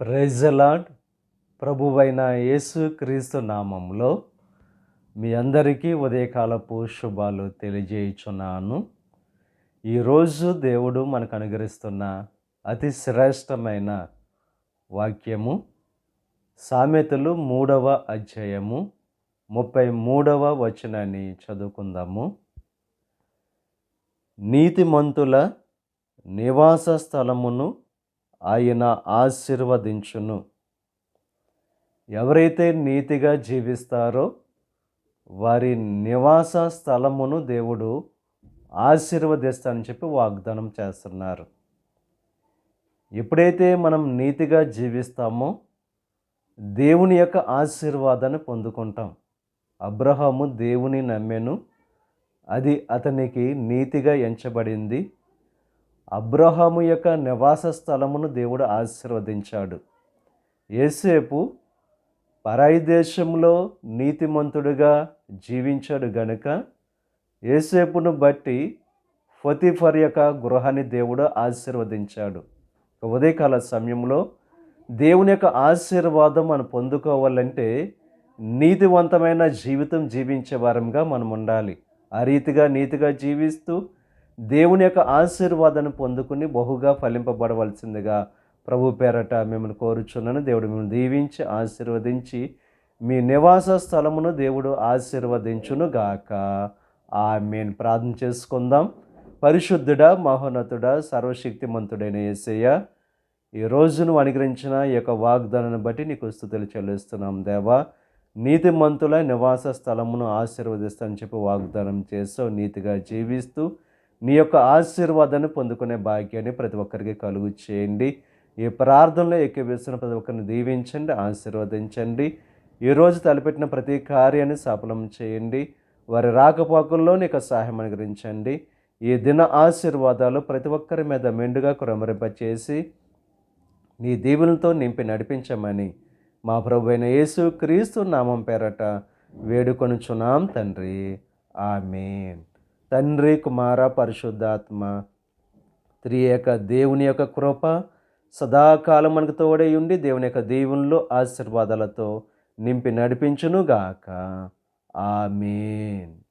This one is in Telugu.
ప్రైజలాడ్ ప్రభువైన యేసు క్రీస్తు నామంలో మీ అందరికీ ఉదయకాలపు శుభాలు తెలియజేయుచున్నాను. ఈరోజు దేవుడు మనకు అనుగ్రహిస్తున్న అతి శ్రేష్టమైన వాక్యము సామెతలు మూడవ అధ్యాయము ముప్పై మూడవ వచనాన్ని చదువుకుందాము. నీతిమంతుల నివాస స్థలమును ఆయన ఆశీర్వదించును. ఎవరైతే నీతిగా జీవిస్తారో వారి నివాస స్థలమును దేవుడు ఆశీర్వదిస్తానని చెప్పి వాగ్దానం చేస్తున్నారు. ఎప్పుడైతే మనం నీతిగా జీవిస్తామో దేవుని యొక్క ఆశీర్వాదాన్ని పొందుకుంటాం. అబ్రహాము దేవుని నమ్మెను. అది అతనికి నీతిగా ఎంచబడింది. అబ్రహాము యొక్క నివాస స్థలమును దేవుడు ఆశీర్వదించాడు. ఏసేపు పరాయి దేశంలో నీతిమంతుడుగా జీవించాడు గనుక ఏసేపును బట్టి ఫతిఫర్ యొక్క గృహాన్ని దేవుడు ఆశీర్వదించాడు. ఉదయకాల సమయంలో దేవుని యొక్క ఆశీర్వాదం మనం పొందుకోవాలంటే నీతివంతమైన జీవితం జీవించే వారంగా మనం ఉండాలి. ఆ రీతిగా నీతిగా జీవిస్తూ దేవుని యొక్క ఆశీర్వాదాన్ని పొందుకుని బహుగా ఫలింపబడవలసిందిగా ప్రభు పేరట మిమ్మల్ని కోరుచున్నాను. దేవుడు మిమ్మల్ని దీవించి ఆశీర్వదించి మీ నివాస స్థలమును దేవుడు ఆశీర్వదించును గాక ఆమెను. ప్రార్థన చేసుకుందాం. పరిశుద్ధుడా మహోన్నతుడా సర్వశక్తిమంతుడైన యేసయ్య ఈ రోజును అనుగ్రహించిన ఈ యొక్క వాగ్దానాన్ని బట్టి నీకు స్థుతులు చెల్లిస్తున్నాం. దేవా నీతిమంతుల నివాస స్థలమును ఆశీర్వదిస్తానని చెప్పి వాగ్దానం చేస్తూ నీతిగా జీవిస్తూ నీ యొక్క ఆశీర్వాదాన్ని పొందుకునే భాగ్యాన్ని ప్రతి ఒక్కరికి కలుగు చేయండి. ఈ ప్రార్థనలో ఎక్కివేస్తున్న ప్రతి ఒక్కరిని దీవించండి ఆశీర్వదించండి. ఈరోజు తలపెట్టిన ప్రతి కార్యాన్ని సఫలం చేయండి. వారి రాకపోకల్లో నీకు సహాయం అనుగ్రహించండి. ఈ దిన ఆశీర్వాదాలు ప్రతి ఒక్కరి మీద మెండుగా కురమరింపచేసి నీ దీవులతో నింపి నడిపించమని మా ప్రభు అయిన యేసు క్రీస్తు నామం పేరట వేడుకొనుచున్నాం తండ్రి. ఆమెన్. తండ్రి కుమార పరిశుద్ధాత్మ త్రియేక దేవుని యొక్క కృప సదాకాలం మనకు తోడై ఉండి దేవుని యొక్క దీవుల్లో ఆశీర్వాదాలతో నింపి నడిపించునుగాక. ఆమెన్.